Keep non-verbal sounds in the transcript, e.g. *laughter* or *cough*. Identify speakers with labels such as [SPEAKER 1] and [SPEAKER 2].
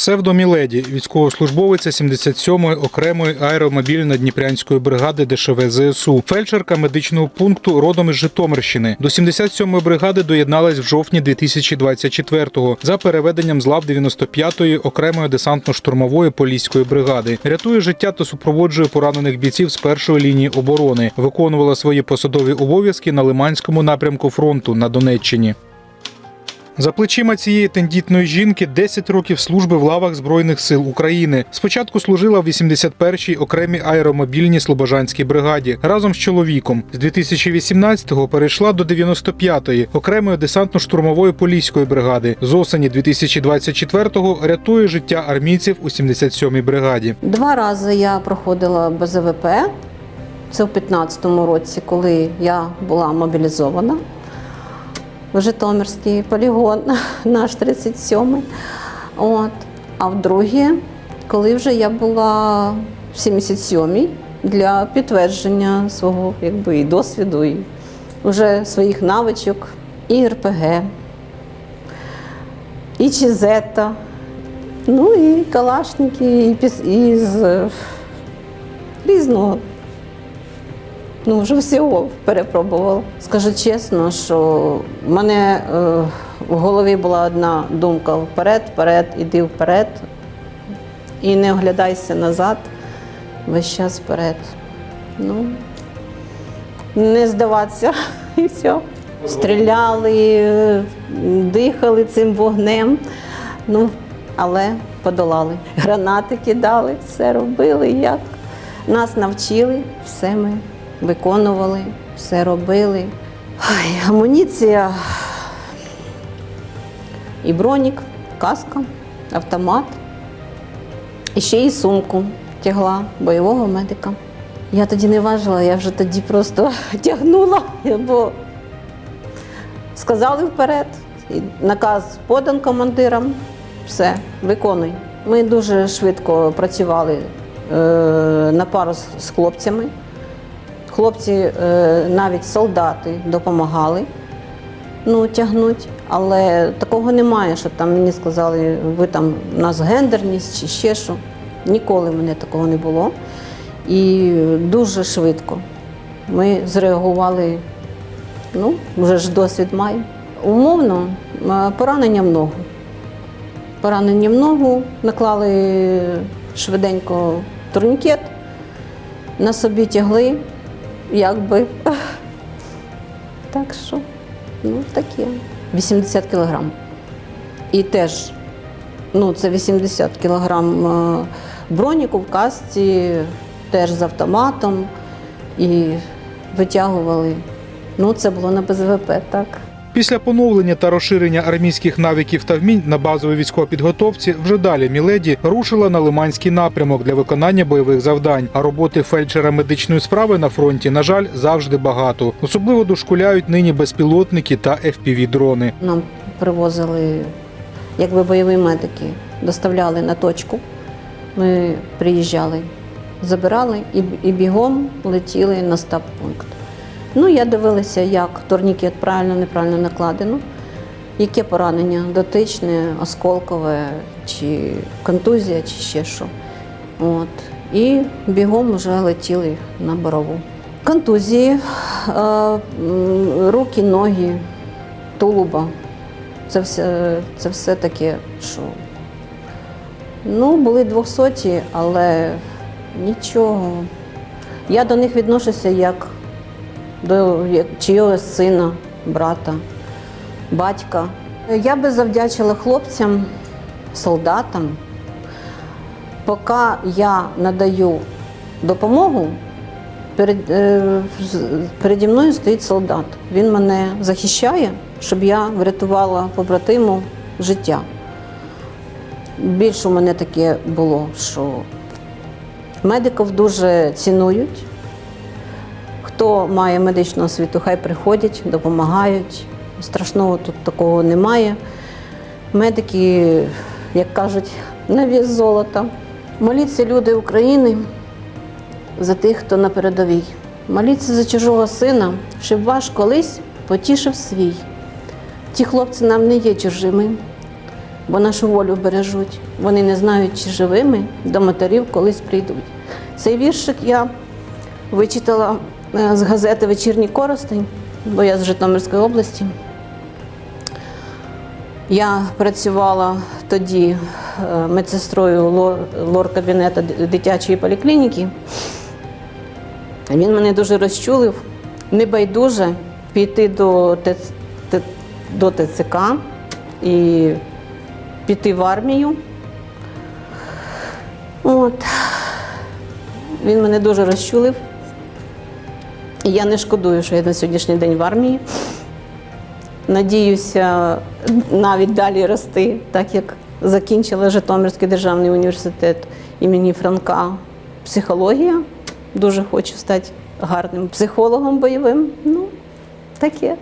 [SPEAKER 1] Псевдоміледі, військовослужбовиця 77-ї окремої аеромобільно-дніпрянської бригади ДШВ ЗСУ, фельдшерка медичного пункту родом із Житомирщини. До 77-ї бригади доєдналась в жовтні 2024-го за переведенням з лав 95-ї окремої десантно-штурмової поліської бригади. Рятує життя та супроводжує поранених бійців з першої лінії оборони. Виконувала свої посадові обов'язки на Лиманському напрямку фронту на Донеччині. За плечима цієї тендітної жінки 10 років служби в лавах Збройних сил України. Спочатку служила в 81-й окремій аеромобільній Слобожанській бригаді разом з чоловіком. З 2018-го перейшла до 95-ї окремої десантно-штурмової поліської бригади. З осені 2024-го рятує життя армійців у 77-й бригаді.
[SPEAKER 2] Два рази я проходила БЗВП. Це в 15-му році, коли я була мобілізована в Житомирський полігон, *laughs* наш 37-й. От. А вдруге, коли вже я була в 77-й для підтвердження свого якби, і досвіду, і вже своїх навичок, і РПГ, і Чізета, ну і Калашники, і, піс- і з е, різного. Ну, вже всього перепробувала. Скажу чесно, що в мене е, в голові була одна думка вперед, вперед, іди вперед. І не оглядайся назад, весь час вперед. Ну, не здаватися *laughs* і все. Стріляли, дихали цим вогнем, ну, але подолали. Гранати кидали, все робили, як нас навчили, все ми виконували, все робили. Ай, амуніція і бронік, каска, автомат. І ще й сумку тягла бойового медика. Я тоді не важила, я вже тоді просто *laughs* тягнула, бо сказали вперед. І наказ подан командирам, все, виконуй. Ми дуже швидко працювали е, на пару з хлопцями. Хлопці, е, навіть солдати, допомагали ну, тягнуть, але такого немає, що там мені сказали, ви там у нас гендерність чи ще що. Ніколи мене такого не було. І дуже швидко ми зреагували, ну, вже ж досвід маємо. Умовно, е, поранення в ногу. Поранення в ногу, наклали швиденько турнікет, на собі тягли, якби. Так що, ну таке. 80 кілограм. І теж, ну, це 80 кілограм е, броніку в касці, теж з автоматом. І витягували. Ну, це було на БЗВП, так.
[SPEAKER 1] Після поновлення та розширення армійських навиків та вмінь на базовій військовій підготовці вже далі Міледі рушила на Лиманський напрямок для виконання бойових завдань. А роботи фельдшера медичної справи на фронті, на жаль, завжди багато. Особливо дошкуляють нині безпілотники та fpv дрони.
[SPEAKER 2] Нам привозили, якби бойові медики, доставляли на точку. Ми приїжджали, забирали і, бігом летіли на стаб-пункт. Ну, я дивилася, як турнікет правильно, неправильно накладено, яке поранення дотичне, осколкове, чи контузія, чи ще що. От. І бігом вже летіли на борову. Контузії, е, руки, ноги, тулуба. Це все, це все таке, що. Ну, були 200, але нічого. Я до них відношуся як до як чийогось сина, брата, батька. Я би завдячила хлопцям, солдатам. Поки я надаю допомогу, перед, е, переді мною стоїть солдат. Він мене захищає, щоб я врятувала побратиму життя. Більше у мене таке було, що медиків дуже цінують. Хто має медичну освіту, хай приходять, допомагають. Страшного тут такого немає. Медики, як кажуть, на вес золота. Моліться люди України за тих, хто на передовій. Моліться за чужого сина, щоб ваш колись потішив свій. Ті хлопці нам не є чужими. бо нашу волю бережуть. Вони не знають, чи живими до матерів колись прийдуть. Цей віршик я вичитала з газети Вечірній Коростень, бо я з Житомирської області. Я працювала тоді е, медсестрою лор- лор-кабінету дитячої поліклініки. Він мене дуже розчулив, небайдуже піти до, до ТЦК і піти в армію. От. Він мене дуже розчулив. Я не шкодую, що я на сьогоднішній день в армії. Надіюся навіть далі рости, так як закінчила Житомирський державний університет імені Франка психологія. Дуже хочу стати гарним психологом бойовим. Ну, таке.